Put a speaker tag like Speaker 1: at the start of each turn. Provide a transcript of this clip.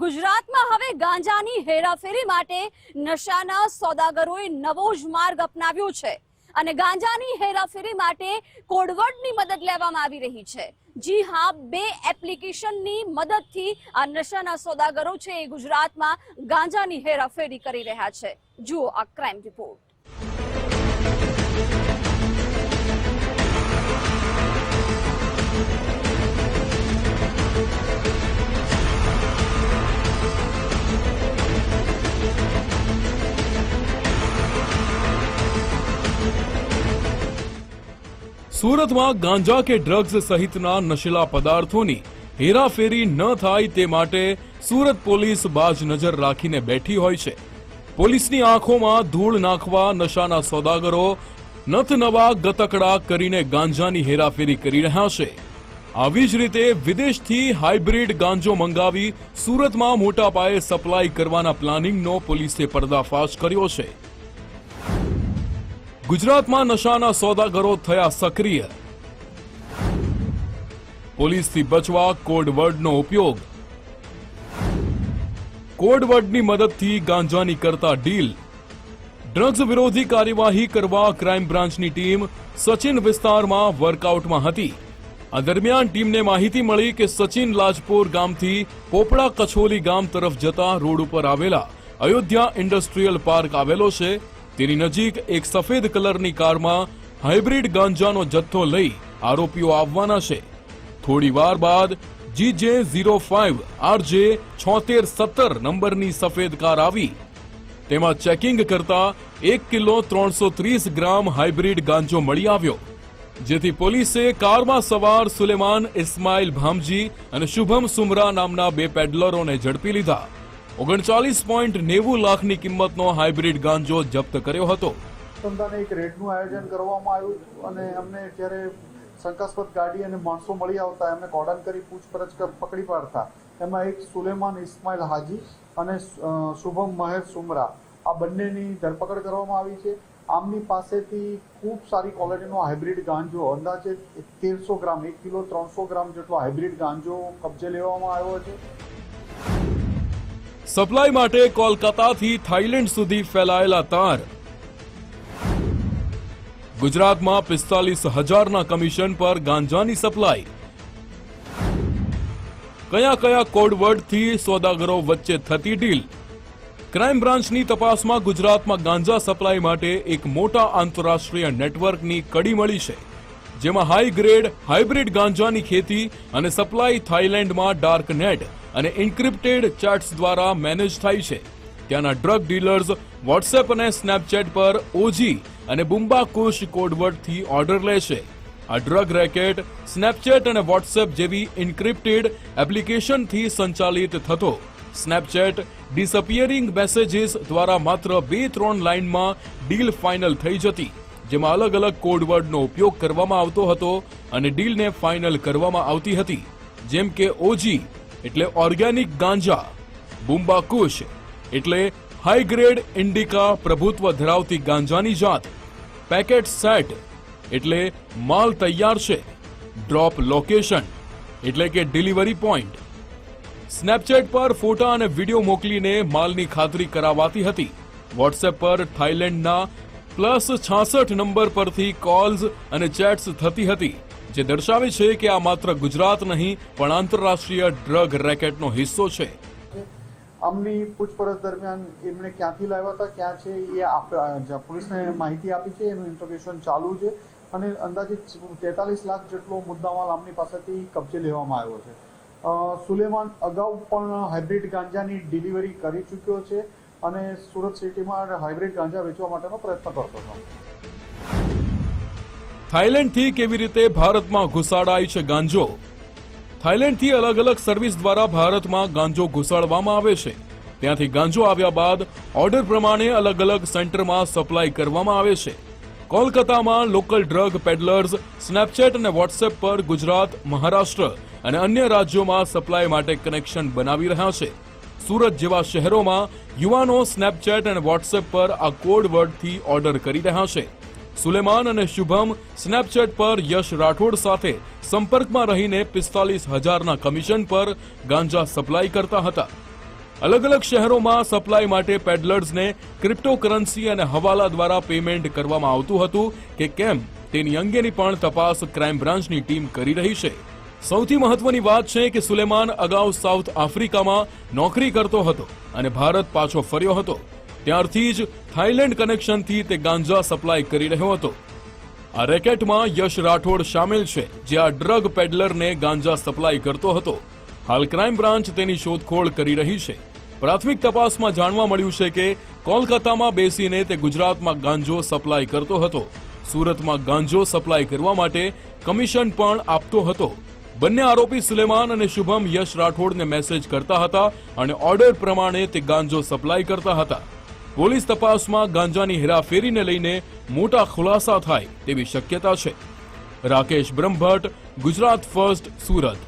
Speaker 1: ગુજરાતમાં હવે ગાંજાની હેરાફેરી માટે નશાના સોદાગરોએ નવો જ માર્ગ અપનાવ્યો છે. અને ગાંજાની હેરાફેરી માટે કોડવર્ડની મદદ લેવામાં આવી રહી છે. જી હા, બે એપ્લિકેશનની મદદથી આ નશાના સોદાગરો છે એ ગુજરાતમાં ગાંજાની હેરાફેરી કરી રહ્યા છે. જુઓ આ ક્રાઇમ રિપોર્ટ.
Speaker 2: સુરતમાં ગાંજા કે ડ્રગ્સ સહિતના નશીલા પદાર્થોની હેરાફેરી ન થાય તે માટે સુરત પોલીસ બાજ નજર રાખીને બેઠી હોય છે. પોલીસની આંખોમાં ધૂળ નાખવા નશાના સોદાગરો નથ નવા ગતકડા કરીને ગાંજાની હેરાફેરી કરી રહ્યા છે. આવી જ રીતે વિદેશથી હાઇબ્રિડ ગાંજો મંગાવી સુરતમાં મોટા પાયે સપ્લાય કરવાના પ્લાનિંગનો પોલીસે પર્દાફાશ કર્યો છે. ગુજરાતમાં નશાના સોદાગરો થયા સક્રિય. પોલીસથી બચવા કોડવર્ડનો ઉપયોગ. કોડવર્ડની મદદથી ગાંજાની કરતા ડીલ. ડ્રગ્સ વિરોધી કાર્યવાહી કરવા ક્રાઇમ બ્રાન્ચની ટીમ સચિન વિસ્તારમાં વર્કઆઉટમાં હતી. આ દરમિયાન ટીમને માહિતી મળી કે સચિન લાજપોર ગામથી પોપડા કછોલી ગામ તરફ જતા રોડ ઉપર આવેલા અયોધ્યા ઇન્ડસ્ટ્રીયલ પાર્ક આવેલો છે. તેની નજીક એક સફેદ કલરની કારમાં હાઇબ્રિડ ગાંજાનો જથ્થો લઈ આરોપીઓ આવવાના છે. થોડી વાર બાદ જીજે ઝીરો ફાઇવ આરજે છોતેર સત્તર નંબરની સફેદ કાર આવી. તેમાં ચેકિંગ કરતા એક કિલો ત્રણસો ત્રીસ ગ્રામ હાઇબ્રિડ ગાંજો મળી આવ્યો, જેથી પોલીસે કારમાં સવાર સુલેમાન ઇસ્માઇલ ભામજી અને શુભમ સુમરા નામના બે પેડલરોને ઝડપી લીધા. ઓગણચાલીસ પોઈન્ટ નેવું લાખની કિંમતનો હાઇબ્રિડ ગાંજો જપ્ત કર્યો હતો.
Speaker 3: ધંધાને એક રેડનું આયોજન કરવામાં આવ્યું અને અમને જ્યારે શંકાસ્પદ ગાડી અને માણસો મળી આવતા, એમને કોર્ડન કરી પૂછપરછ પકડી પાડતા. એમાં એક સુલેમાન ઇસ્માઇલ હાજી અને શુભમ મહેર સુમરા. આ બંનેની ધરપકડ કરવામાં આવી છે. આમની પાસેથી ખૂબ સારી ક્વોલિટીનો હાઇબ્રિડ ગાંજો, અંદાજે તેરસો ગ્રામ, એક કિલો ત્રણસો ગ્રામ જેટલો હાઇબ્રિડ ગાંજો કબજે લેવામાં આવ્યો છે.
Speaker 2: સપ્લાય માટે કોલકાતાથી થાઇલેન્ડ સુધી ફેલાયેલા તાર. ગુજરાતમાં પિસ્તાલીસ હજારના કમિશન પર ગાંજાની સપ્લાય. કયા કયા કોડવર્ડથી સોદાગરો વચ્ચે થતી ડીલ? ક્રાઇમ બ્રાન્ચની તપાસમાં ગુજરાતમાં ગાંજા સપ્લાય માટે એક મોટા આંતરરાષ્ટ્રીય નેટવર્કની કડી મળી છે, જેમાં હાઈ ગ્રેડ, હાઇબ્રિડ ગાંજાની ખેતી અને સપ્લાય થાઇલેન્ડમાં ડાર્ક નેટ અને ઇન્ક્રિપ્ટેડ ચેટ્સ દ્વારા મેનેજ થાય છે. ત્યાંના ડ્રગ ડીલર્સ વોટ્સએપ અને સ્નેપચેટ પર ઓજી અને બુમ્બા કુશ કોડવર્ડથી ઓર્ડર લે છે. આ ડ્રગ રેકેટ સ્નેપચેટ અને વોટ્સએપ જેવી ઇન્ક્રિપ્ટેડ એપ્લિકેશનથી સંચાલિત થતો. સ્નેપચેટ ડિસઅપિયરિંગ મેસેજીસ દ્વારા માત્ર બે ત્રણ લાઇનમાં ડીલ ફાઇનલ થઈ જતી, જેમાં અલગ અલગ કોડવર્ડનો ઉપયોગ કરવામાં આવતો હતો અને ડીલને ફાઇનલ કરવામાં આવતી હતી. જેમ કે ઓજી એટલે ઓર્ગેનિક ગાંજા બુમ્બા કુશ એટલે હાઈ ગ્રેડ ઇન્ડિકા પ્રભુત્વ ધરાવતી ગાંજાની જાત પેકેટ સેટ એટલે માલ તૈયાર છે ડ્રોપ લોકેશન એટલે કે ડિલિવરી પોઈન્ટ સ્નેપચેટ પર ફોટા અને વીડિયો મોકલીને માલની ખાતરી કરાવાતી હતી. વોટ્સએપ પર થાઇલેન્ડના પ્લસ છાસઠ નંબર પરથી કોલ્સ અને ચેટ્સ થતી હતી. જે દર્શાવે છે કે આ માત્ર ગુજરાત નહીં, પણ આંતરરાષ્ટ્રીય ડ્રગ રેકેટનો હિસ્સો છે.
Speaker 3: આમની પૂછપરછ દરમિયાન એમને ક્યાંથી લાવ્યા હતા, ક્યાં છે, એ પોલીસને માહિતી આપી છે, એનું ઇન્ટ્રોગેશન ચાલુ છે અને અંદાજે તેતાલીસ લાખ જેટલો મુદ્દામાલ આમની પાસેથી કબજે લેવામાં આવ્યો છે. સુલેમાન અગાઉ પણ હાઇબ્રિડ ગાંજાની ડિલિવરી કરી ચૂક્યો છે અને સુરત સિટીમાં હાઇબ્રિડ ગાંજા વેચવા માટેનો પ્રયત્ન કરતો હતો.
Speaker 2: થાઇલેન્ડથી કેવી રીતે ભારતમાં ઘુસાડાય છે ગાંજો? થાઇલેન્ડથી અલગ અલગ સર્વિસ દ્વારા ભારતમાં ગાંજો ઘુસાડવામાં આવે છે. ત્યાંથી ગાંજો આવ્યા બાદ ઓર્ડર પ્રમાણે અલગ અલગ સેન્ટરમાં સપ્લાય કરવામાં આવે છે. કોલકાતામાં લોકલ ડ્રગ પેડલર્સ સ્નેપચેટ અને વોટ્સએપ પર ગુજરાત, મહારાષ્ટ્ર અને અન્ય રાજ્યોમાં સપ્લાય માટે કનેક્શન બનાવી રહ્યા છે. સુરત જેવા શહેરોમાં યુવાનો સ્નેપચેટ અને વોટ્સએપ પર આ કોડ વર્ડથી ઓર્ડર કરી રહ્યા છે. સુલેમાન અને શુભમ સ્નેપચેટ પર યશ રાઠોડ સાથે સંપર્કમાં રહીને પિસ્તાલીસ હજારના કમિશન પર ગાંજા સપ્લાય કરતા હતા. અલગ અલગ શહેરોમાં સપ્લાય માટે પેડલર્સને ક્રિપ્ટોકરન્સી અને હવાલા દ્વારા પેમેન્ટ કરવામાં આવતું હતું કે કેમ તેની અંગેની પણ તપાસ ક્રાઇમ બ્રાન્ચની ટીમ કરી રહી છે. સૌથી મહત્વની વાત છે કે સુલેમાન અગાઉ સાઉથ આફ્રિકામાં નોકરી કરતો હતો અને ભારત પાછો ફર્યો હતો. ત્યારથી જ થાઇલેન્ડ કનેક્શનથી તે ગાંજા સપ્લાય કરી રહ્યો હતો. આ રેકેટમાં યશ રાઠોડ સામેલ છે, જે આ ડ્રગ પેડલરને ગાંજા સપ્લાય કરતો હતો. હાલ ક્રાઇમ બ્રાન્ચ તેની શોધખોળ કરી રહી છે. પ્રાથમિક તપાસમાં જાણવા મળ્યું છે કે કોલકાતામાં બેસીને તે ગુજરાતમાં ગાંજો સપ્લાય કરતો હતો. સુરતમાં ગાંજો સપ્લાય કરવા માટે કમિશન પણ આપતો હતો. બંને આરોપી સુલેમાન અને શુભમ યશ રાઠોડને મેસેજ કરતા હતા અને ઓર્ડર પ્રમાણે તે ગાંજો સપ્લાય કરતા હતા. પોલીસ તપાસમાં ગાંજાની હેરાફેરીને લઈને મોટા ખુલાસા થાય તેવી શક્યતા છે. રાકેશ બ્રહ્મભટ્ટ, ગુજરાત ફર્સ્ટ, સુરત.